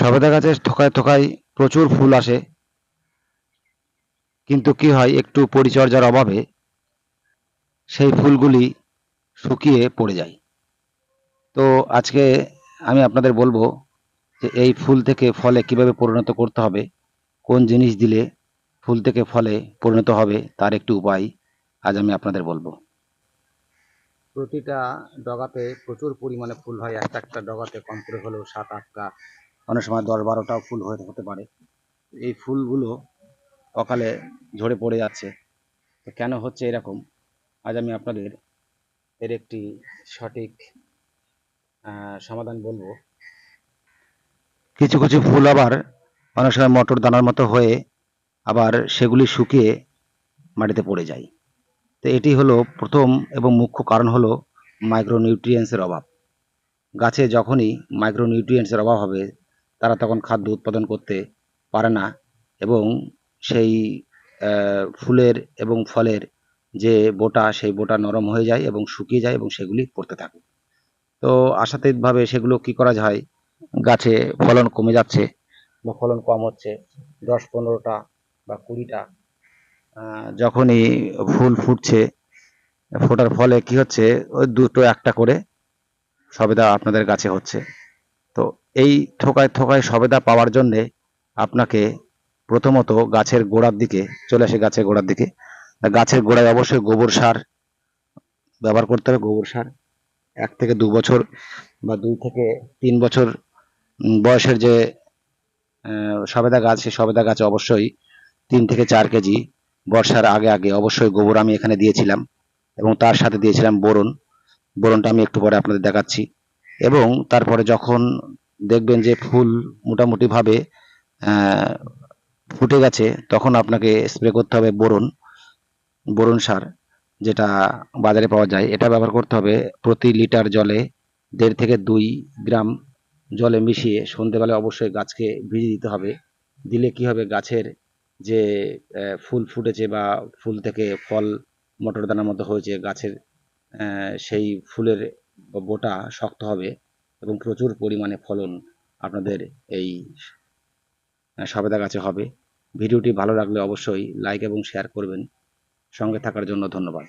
সবেদা গাছের থোকায় থোকায় প্রচুর ফুল আসে। কিন্তু কি হয়, একটু পরিচর্যার অভাবে সেই ফুলগুলি শুকিয়ে পড়ে যায়। তো আজকে আমি আপনাদের বলব যে এই ফুল থেকে ফলে কীভাবে পরিণত করতে হবে, কোন জিনিস দিলে ফুল থেকে ফলে পরিণত হবে, তার একটি উপায় আজ আমি আপনাদের বলব। প্রতিটা ডগাতে প্রচুর পরিমাণে ফুল হয়। একটা একটা ডগাতে কম করে হলেও সাত, আটটা অনেক সময় দশ বারোটাও ফুল হয়ে হতে পারে। এই ফুলগুলো অকালে ঝরে পড়ে যাচ্ছে। তো কেন হচ্ছে এরকম? আজ আমি আপনাদের এর একটি সঠিক সমাধান বলব। কিছু কিছু ফুল আবার অনেক সময় মটর দানার মতো হয়ে আবার সেগুলি শুকিয়ে মাটিতে পড়ে যায়। তো এটি হলো প্রথম এবং মুখ্য কারণ হলো মাইক্রোনিউট্রিয়েন্টসের অভাব। গাছে যখনই মাইক্রোনিউট্রিয়েন্টসের অভাব হবে তারা তখন খাদ্য উৎপাদন করতে পারে না এবং সেই ফুলের এবং ফলের যে বোটা, সেই বোটা নরম হয়ে যায় এবং শুকিয়ে যায় এবং সেগুলি পড়তে থাকে। তো আশাতীতভাবে সেগুলো কি করা যায়? গাছে ফলন কমে যাচ্ছে বা ফলন কম হচ্ছে। দশ পনেরোটা বা কুড়িটা যখনই ফুল ফুটছে, ফোটার ফলে কি হচ্ছে? ওই দুটো একটা করে সবেদা আপনাদের গাছে হচ্ছে। তো এই থোকায় থোকায় সবেদা পাওয়ার জন্যে আপনাকে প্রথমত গাছের গোড়ার দিকে চলে আসে গাছের গোড়ার দিকে। গাছের গোড়ায় অবশ্যই গোবর সার ব্যবহার করতে হবে, গোবর সার। এক থেকে দু বছর বা দুই থেকে তিন বছর বয়সের যে সবেদা গাছ, সেই সবেদা গাছ অবশ্যই তিন থেকে চার কেজি বর্ষার আগে আগে অবশ্যই গোবর আমি এখানে দিয়েছিলাম এবং তার সাথে দিয়েছিলাম বোরন। বোরনটা আমি একটু পরে আপনাদের দেখাচ্ছি। এবং তারপরে যখন দেখবেন যে ফুল মোটামুটি ভাবে ফুটে গেছে, তখন আপনাকে স্প্রে করতে হবে বোরন বোরন সার, যেটা বাজারে পাওয়া যায়। এটা ব্যবহার করতে হবে প্রতি লিটার জলে দেড় থেকে দুই গ্রাম জলে মিশিয়ে সন্ধেবেলায় অবশ্যই গাছকে ভিজিয়ে দিতে হবে। দিলে কি হবে, গাছের যে ফুল ফুটেছে বা ফুল থেকে ফল মটর দানার মতো হয়েছে, গাছের সেই ফুলের বোটা শক্ত হবে এবং প্রচুর পরিমাণে ফলন আপনাদের এই সবেদা গাছে হবে। ভিডিওটি ভালো লাগলে অবশ্যই লাইক এবং শেয়ার করবেন। সঙ্গে থাকার জন্য ধন্যবাদ।